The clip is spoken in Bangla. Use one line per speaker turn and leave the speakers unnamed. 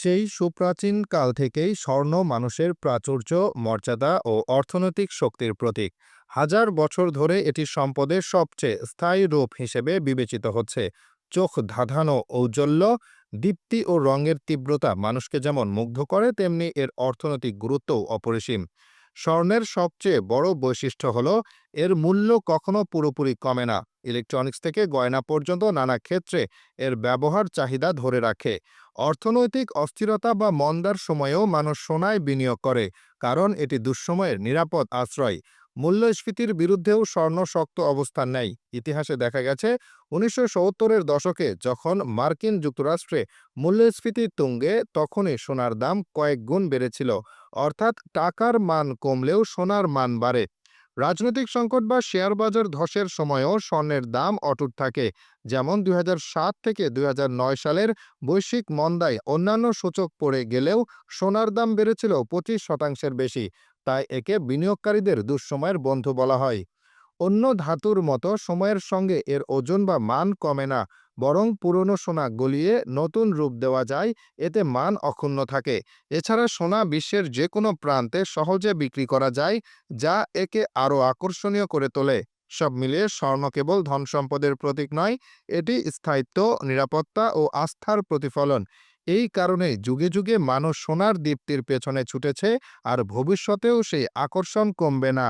সেই সুপ্রাচীন কাল থেকেই স্বর্ণ মানুষের প্রাচুর্য, মর্যাদা ও অর্থনৈতিক শক্তির প্রতীক। হাজার বছর ধরে এটি সম্পদের সবচেয়ে স্থায়ী রূপ হিসেবে বিবেচিত হচ্ছে। চোখ ধাঁধানো ঔজ্জ্বল্য, দীপ্তি ও রঙের তীব্রতা মানুষকে যেমন মুগ্ধ করে, তেমনি এর অর্থনৈতিক গুরুত্বও অপরিসীম। স্বর্ণের সবচেয়ে বড় বৈশিষ্ট্য হল, এর মূল্য কখনো পুরোপুরি কমে না। ইলেকট্রনিক্স থেকে গয়না পর্যন্ত নানা ক্ষেত্রে এর ব্যবহার চাহিদা ধরে রাখে। অর্থনৈতিক অস্থিরতা বা মন্দার সময়েও মানুষ সোনায় বিনিয়োগ করে, কারণ এটি দুঃসময়ের নিরাপদ আশ্রয়। মূল্যস্ফীতির বিরুদ্ধেও স্বর্ণ শক্ত অবস্থান নেয়। ইতিহাসে দেখা গেছে, উনিশশো সত্তরের দশকে যখন মার্কিন যুক্তরাষ্ট্রে মূল্যস্ফীতি তুঙ্গে, তখনই সোনার দাম কয়েক গুণ বেড়েছিল। অর্থাৎ টাকার মান কমলেও সোনার মান বাড়ে। রাজনৈতিক সংকট বা শেয়ার বাজার ধসের সময়ও স্বর্ণের দাম অটুট থাকে। যেমন দুই হাজার সাত থেকে দুই হাজার নয় সালের বৈশ্বিক মন্দায় অন্যান্য সূচক পড়ে গেলেও সোনার দাম বেড়েছিল পঁচিশ শতাংশের বেশি, তাই একে বিনিয়োগকারীদের দুঃসময়ের বন্ধু বলা হয়। অন্য ধাতুর মতো সময়ের সঙ্গে এর ওজন বা মান কমে না। বরং পুরনো সোনা গলিয়ে নতুন রূপ দেওয়া যায়, এতে মান অক্ষুণ্ণ থাকে। এছাড়া সোনা বিশ্বের যে কোনো প্রান্তে সহজে বিক্রি করা যায়, যা একে আরও আকর্ষণীয় করে তোলে। সব মিলিয়ে স্বর্ণ কেবল ধন সম্পদের প্রতীক নয়, এটি স্থায়িত্ব, নিরাপত্তা ও আস্থার প্রতিফলন। এই কারণে যুগে যুগে মানুষ সোনার দীপ্তির পেছনে ছুটেছে, আর ভবিষ্যতেও সেই আকর্ষণ কমবে না।